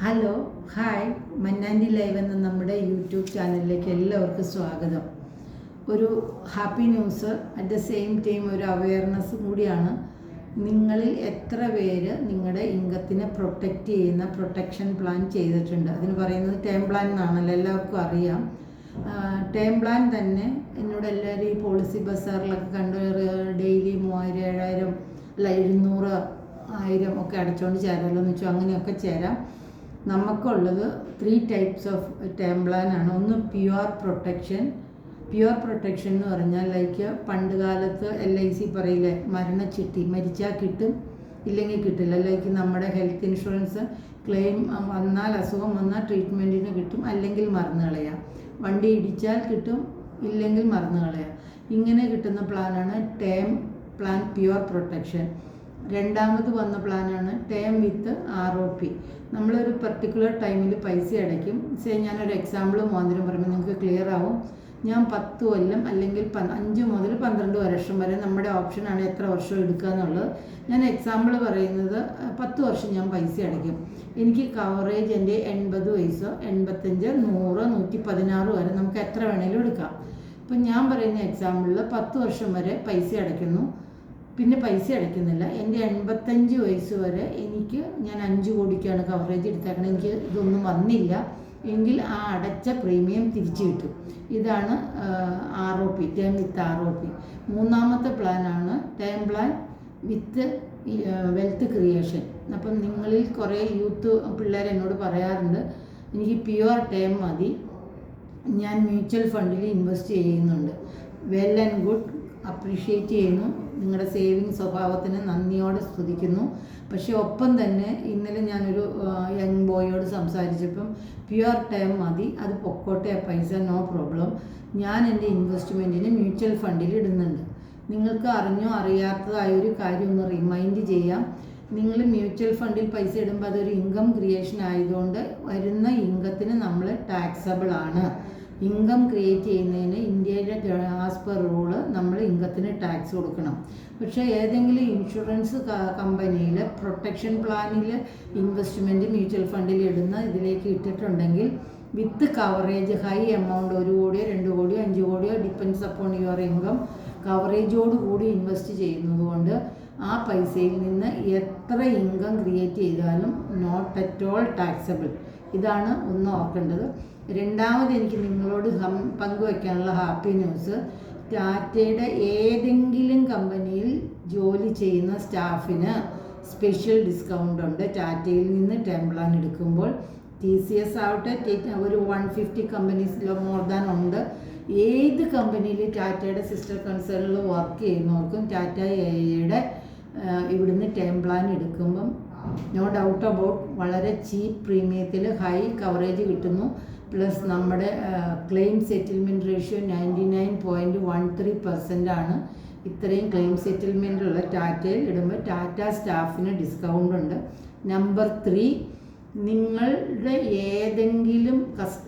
Hello hi. മന്നാൻഡി live എന്ന നമ്മുടെ YouTube ചാനലിലേക്ക് എല്ലാവർക്കും സ്വാഗതം. ഒരു happy news at the same time ഒരു അവയർനെസ് കൂടിയാണ്. നിങ്ങളിൽ എത്ര പേര് നിങ്ങളുടെ ഇംഗത്തിനെ പ്രൊട്ടക്റ്റ് ചെയ്യുന്ന പ്രൊട്ടക്ഷൻ പ്ലാൻ ചെയ്തിട്ടുണ്ട്? അതിന് പറയുന്നത് ടേം പ്ലാൻ എന്നാണല്ലോ എല്ലാവർക്കും അറിയാം. ടേം പ്ലാൻ തന്നെ എന്നോട് എല്ലാവരും ഈ പോളിസി ബസാറിലൊക്കെ കണ്ട്. ഡെയിലി മൂവായിരം ഏഴായിരം അല്ല എഴുന്നൂറ് ആയിരം ഒക്കെ അടച്ചുകൊണ്ട് ചേരാമല്ലോ എന്ന് വെച്ചാൽ അങ്ങനെയൊക്കെ ചേരാം. നമുക്കുള്ളത് three types of term plan ആണ്. ഒന്ന് പ്യുവർ പ്രൊട്ടക്ഷൻ പ്യുവർ പ്രൊട്ടക്ഷൻ എന്ന് പറഞ്ഞാൽ ലൈക്ക് പണ്ട് കാലത്ത് എൽ ഐ സി പറയില്ലേ മരണച്ചിട്ടി മരിച്ചാൽ കിട്ടും ഇല്ലെങ്കിൽ കിട്ടില്ല. ലൈക്ക് നമ്മുടെ ഹെൽത്ത് ഇൻഷുറൻസ് ക്ലെയിം വന്നാൽ അസുഖം വന്നാൽ ട്രീറ്റ്മെന്റിന് കിട്ടും അല്ലെങ്കിൽ മറന്നു കളയാം. വണ്ടി ഇടിച്ചാൽ കിട്ടും ഇല്ലെങ്കിൽ മറന്നു കളയാം. ഇങ്ങനെ കിട്ടുന്ന പ്ലാനാണ് ടേം പ്ലാൻ പ്യുവർ പ്രൊട്ടക്ഷൻ രണ്ടാമത് വന്ന പ്ലാനാണ് term with R O P നമ്മളൊരു പർട്ടിക്കുലർ ടൈമിൽ പൈസ അടയ്ക്കും. സേ ഞാനൊരു എക്സാമ്പിൾ മോതിരം പറയുമ്പോൾ നിങ്ങൾക്ക് ക്ലിയർ ആവും. ഞാൻ പത്ത് കൊല്ലം അല്ലെങ്കിൽ അഞ്ച് മുതൽ പന്ത്രണ്ട് വർഷം വരെ നമ്മുടെ ഓപ്ഷനാണ് എത്ര വർഷം എടുക്കുക എന്നുള്ളത്. ഞാൻ എക്സാമ്പിൾ പറയുന്നത് പത്ത് വർഷം ഞാൻ പൈസ അടയ്ക്കും. എനിക്ക് കവറേജ് എന്റെ എൺപത് വയസ്സോ എൺപത്തഞ്ച് നൂറ് നൂറ്റി പതിനാറ് വരെ നമുക്ക് എത്ര വേണേലും എടുക്കാം. ഇപ്പം ഞാൻ പറയുന്ന എക്സാമ്പിളിൽ പത്ത് വർഷം വരെ പൈസ അടയ്ക്കുന്നു. പിന്നെ പൈസ അടയ്ക്കുന്നില്ല. എന്റെ എൺപത്തഞ്ച് വയസ്സ് വരെ എനിക്ക് ഞാൻ അഞ്ച് കോടിക്കാണ് കവറേജ് എടുത്തേക്കണം എനിക്ക് ഇതൊന്നും വന്നില്ല. എങ്കിൽ ആ അടച്ച പ്രീമിയം തിരിച്ചു കിട്ടും. ഇതാണ് R O P term with R O P മൂന്നാമത്തെ പ്ലാനാണ് term plan with wealth creation അപ്പം നിങ്ങളിൽ കുറേ യൂത്ത് പിള്ളേർ എന്നോട് പറയാറുണ്ട് എനിക്ക് പ്യുവർ ടേം മതി. ഞാൻ മ്യൂച്വൽ ഫണ്ടിൽ ഇൻവെസ്റ്റ് ചെയ്യുന്നുണ്ട്. വെൽ ആൻഡ് ഗുഡ് അപ്രീഷിയേറ്റ് ചെയ്യുന്നു. നിങ്ങളുടെ സേവിങ് സ്വഭാവത്തിന് നന്ദിയോടെ സ്തുതിക്കുന്നു. പക്ഷേ ഒപ്പം തന്നെ ഇന്നലെ ഞാനൊരു യങ് ബോയോട് സംസാരിച്ചപ്പം പ്യുവർ ടൈം മതി അത് പൊക്കോട്ടെ പൈസ നോ പ്രോബ്ലം ഞാൻ എന്റെ ഇൻവെസ്റ്റ്മെന്റിന് മ്യൂച്വൽ ഫണ്ടിൽ ഇടുന്നുണ്ട്. നിങ്ങൾക്ക് അറിഞ്ഞോ അറിയാത്തതായ ഒരു കാര്യം ഒന്ന് റിമൈൻഡ് ചെയ്യാം. നിങ്ങൾ മ്യൂച്വൽ ഫണ്ടിൽ പൈസ ഇടുമ്പോൾ അതൊരു ഇൻകം ക്രിയേഷൻ ആയതുകൊണ്ട് വരുന്ന ഇൻകത്തിന് നമ്മൾ ടാക്സബിൾ ആണ്. ഇൻകം ക്രിയേറ്റ് ചെയ്യുന്നതിന് ഇന്ത്യയിലെ ആസ് പെർ റൂൾ നമ്മൾ ഇൻകത്തിന് ടാക്സ് കൊടുക്കണം. പക്ഷേ ഏതെങ്കിലും ഇൻഷുറൻസ് കമ്പനിയിൽ പ്രൊട്ടക്ഷൻ പ്ലാനിൽ ഇൻവെസ്റ്റ്മെന്റ് മ്യൂച്വൽ ഫണ്ടിൽ ഇടുന്ന ഇതിലേക്ക് ഇട്ടിട്ടുണ്ടെങ്കിൽ വിത്ത് കവറേജ് ഹൈ എമൗണ്ട് ഒരു കോടിയോ രണ്ട് കോടിയോ അഞ്ച് കോടിയോ ഡിപ്പെൻസ് അപ്പോൺ യുവർ ഇൻകം കവറേജോട് കൂടി ഇൻവെസ്റ്റ് ചെയ്യുന്നതുകൊണ്ട് ആ പൈസയിൽ നിന്ന് എത്ര ഇൻകം ക്രിയേറ്റ് ചെയ്താലും നോട്ട് അറ്റ് ഓൾ ടാക്സബിൾ ഇതാണ് ഒന്ന് ഓർക്കേണ്ടത്. രണ്ടാമത് എനിക്ക് നിങ്ങളോട് പങ്കുവയ്ക്കാനുള്ള ഹാപ്പി ന്യൂസ്. ടാറ്റയുടെ ഏതെങ്കിലും കമ്പനിയിൽ ജോലി ചെയ്യുന്ന സ്റ്റാഫിന് സ്പെഷ്യൽ ഡിസ്കൗണ്ട് ഉണ്ട്. ടാറ്റയിൽ നിന്ന് ടെംപ്ലാൻ എടുക്കുമ്പോൾ ടി സി എസ് ആവട്ടെ ടി- ഒരു വൺ ഫിഫ്റ്റി കമ്പനീസിലോ മോർ ദാൻ ഉണ്ട്. ഏത് കമ്പനിയിൽ ടാറ്റയുടെ സിസ്റ്റർ കൺസേണിൽ വർക്ക് ചെയ്യുന്നവർക്കും ടാറ്റ എയുടെ ഇവിടുന്ന് ടേം പ്ലാൻ എടുക്കുമ്പം നോ ഡൗട്ട് അബൌട്ട് വളരെ ചീപ്പ് പ്രീമിയത്തിൽ ഹൈ കവറേജ് കിട്ടുന്നു. പ്ലസ് നമ്മുടെ claim settlement ratio ninety nine point one three percent ആണ്. ഇത്രയും ക്ലെയിം സെറ്റിൽമെന്റ് ഉള്ള ടാറ്റയിൽ ഇടുമ്പോൾ ടാറ്റ സ്റ്റാഫിന് ഡിസ്കൗണ്ട് ഉണ്ട്. നമ്പർ ത്രീ നിങ്ങളുടെ ഏതെങ്കിലും കസ്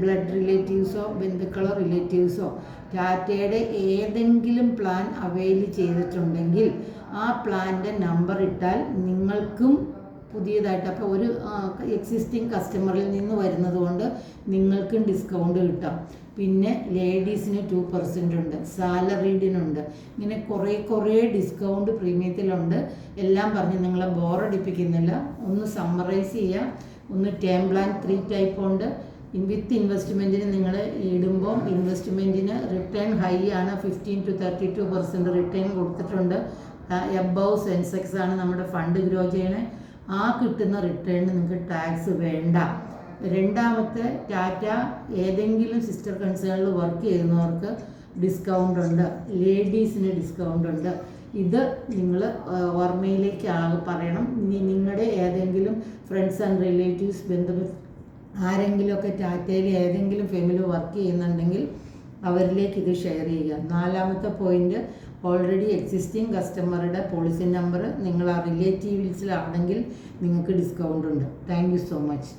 ബ്ലഡ് റിലേറ്റീവ്സോ ബന്ധുക്കളോ റിലേറ്റീവ്സോ ടാറ്റയുടെ ഏതെങ്കിലും പ്ലാൻ അവൈൽ ചെയ്തിട്ടുണ്ടെങ്കിൽ ആ പ്ലാന്റെ നമ്പർ ഇട്ടാൽ നിങ്ങൾക്കും പുതിയതായിട്ട്. അപ്പോൾ ഒരു എക്സിസ്റ്റിംഗ് കസ്റ്റമറിൽ നിന്ന് വരുന്നത് കൊണ്ട് നിങ്ങൾക്കും ഡിസ്കൗണ്ട് കിട്ടാം. പിന്നെ ലേഡീസിന് ടു പെർസെന്റ് ഉണ്ട്. സാലറീഡിനുണ്ട് ഇങ്ങനെ കുറേ കുറേ ഡിസ്കൗണ്ട് പ്രീമിയത്തിലുണ്ട്. എല്ലാം പറഞ്ഞ് നിങ്ങളെ ബോറടിപ്പിക്കുന്നില്ല ഒന്ന് സമ്മറൈസ് ചെയ്യാം. ഒന്ന് ടേം പ്ലാൻ ത്രീ ടൈപ്പ് ഉണ്ട്. വിത്ത് ഇൻവെസ്റ്റ്മെന്റിന് നിങ്ങൾ ഇടുമ്പോൾ ഇൻവെസ്റ്റ്മെന്റിന് റിട്ടേൺ ഹൈ ആണ്. Fifteen to thirty to percent return കൊടുത്തിട്ടുണ്ട് എബവ് സെൻസെക്സ് ആണ് നമ്മുടെ ഫണ്ട് ഗ്രോ ചെയ്യണേ. ആ കിട്ടുന്ന റിട്ടേൺ നിങ്ങൾക്ക് ടാക്സ് വേണ്ട. രണ്ടാമത്തെ ടാറ്റ ഏതെങ്കിലും സിസ്റ്റർ കൺസേണിൽ വർക്ക് ചെയ്യുന്നവർക്ക് ഡിസ്കൗണ്ട് ഉണ്ട്. ലേഡീസിന് ഡിസ്കൗണ്ട് ഉണ്ട്. ഇത് നിങ്ങൾ ഓർമ്മയിലേക്ക് പറയണം. ഇനി നിങ്ങളുടെ ഏതെങ്കിലും ഫ്രണ്ട്സ് ആൻഡ് റിലേറ്റീവ്സ് ബന്ധു ആരെങ്കിലുമൊക്കെ ടാറ്റയിൽ ഏതെങ്കിലും ഫേമിൽ വർക്ക് ചെയ്യുന്നുണ്ടെങ്കിൽ അവരിലേക്ക് ഇത് ഷെയർ ചെയ്യുക. നാലാമത്തെ പോയിന്റ് ഓൾറെഡി എക്സിസ്റ്റിംഗ് കസ്റ്റമറുടെ പോളിസി നമ്പർ നിങ്ങൾ ആ റിലേറ്റീവ്സിലാണെങ്കിൽ നിങ്ങൾക്ക് ഡിസ്കൗണ്ട് ഉണ്ട്. Thank you so much